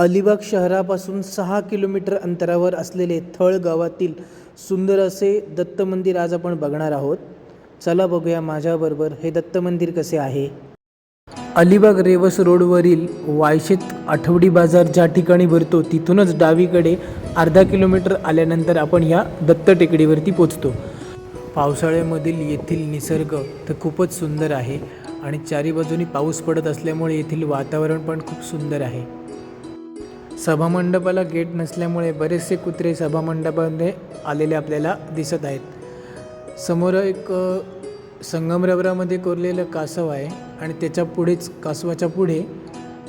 अलिबाग शहरापासून सहा किलोमीटर अंतरावर असलेले थळ गावातील सुंदर असे दत्त मंदिर आज आपण बघणार आहोत. चला बघूया माझ्याबरोबर हे दत्त मंदिर कसे आहे. अलिबाग रेवस रोडवरील वायशेत आठवडी बाजार ज्या ठिकाणी भरतो तिथूनच डावीकडे अर्धा किलोमीटर आल्यानंतर आपण या दत्त टेकडीवरती पोचतो. पावसाळ्यामधील येथील निसर्ग तर खूपच सुंदर आहे आणि चारी बाजूनी पाऊस पडत असल्यामुळे येथील वातावरण पण खूप सुंदर आहे. सभामंडपाला गेट नसल्यामुळे बरेचसे कुत्रे सभामंडपामध्ये आलेले आपल्याला दिसत आहेत. समोर एक संगमरवरामध्ये कोरलेलं कासव आहे आणि त्याच्या पुढेच कासवाच्या पुढे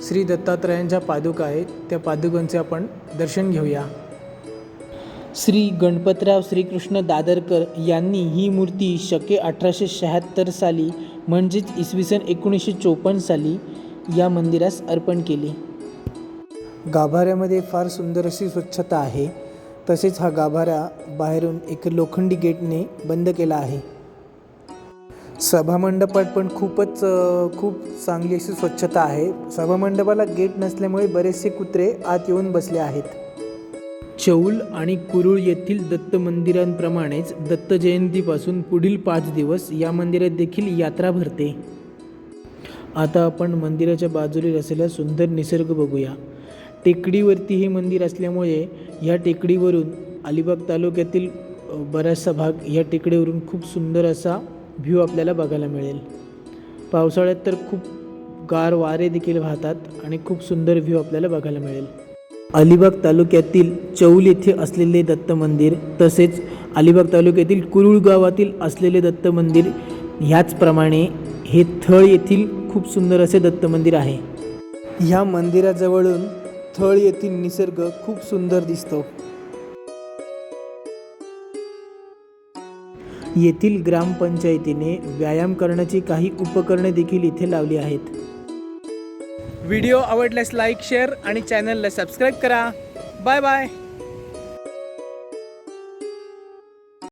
श्री दत्तात्रयांच्या पादुका आहेत. त्या पादुकांचे आपण दर्शन घेऊया. श्री गणपतराव श्रीकृष्ण दादरकर यांनी ही मूर्ती शके अठराशे शहात्तर साली म्हणजेच इसवी सन एकोणीसशे चोपन्न साली या मंदिरास अर्पण केली. गाभाऱ्यामध्ये फार सुंदर अशी स्वच्छता आहे. तसेच हा गाभारा बाहेरून एक लोखंडी गेटने बंद केला आहे. सभामंडपात पण खूपच खूप चांगली अशी स्वच्छता आहे. सभामंडपाला गेट नसल्यामुळे बरेचसे कुत्रे आत येऊन बसले आहेत. चौल आणि कुरुळ येथील दत्त मंदिरांप्रमाणेच दत्त जयंतीपासून पुढील पाच दिवस या मंदिरात देखील यात्रा भरते. आता आपण मंदिराच्या बाजूला असलेला सुंदर निसर्ग बघूया. टेकडीवरती हे मंदिर असल्यामुळे ह्या टेकडीवरून अलिबाग तालुक्यातील बराचसा भाग ह्या टेकडीवरून खूप सुंदर असा व्ह्यू आपल्याला बघायला मिळेल. पावसाळ्यात तर खूप गार वारे देखील वाहतात आणि खूप सुंदर व्ह्यू आपल्याला बघायला मिळेल. अलिबाग तालुक्यातील चौल येथे असलेले दत्त मंदिर तसेच अलिबाग तालुक्यातील कुरुळ गावातील असलेले दत्त मंदिर ह्याचप्रमाणे हे थळ येथील खूप सुंदर असे दत्त मंदिर आहे. ह्या मंदिराजवळून थळ येथील निसर्ग खूप सुंदर दिसतो. येथील ग्रामपंचायतीने व्यायाम करण्याची काही उपकरणे देखील इथे लावली आहेत. व्हिडिओ आवडल्यास लाईक शेअर आणि चॅनलला सबस्क्राईब करा. Bye bye.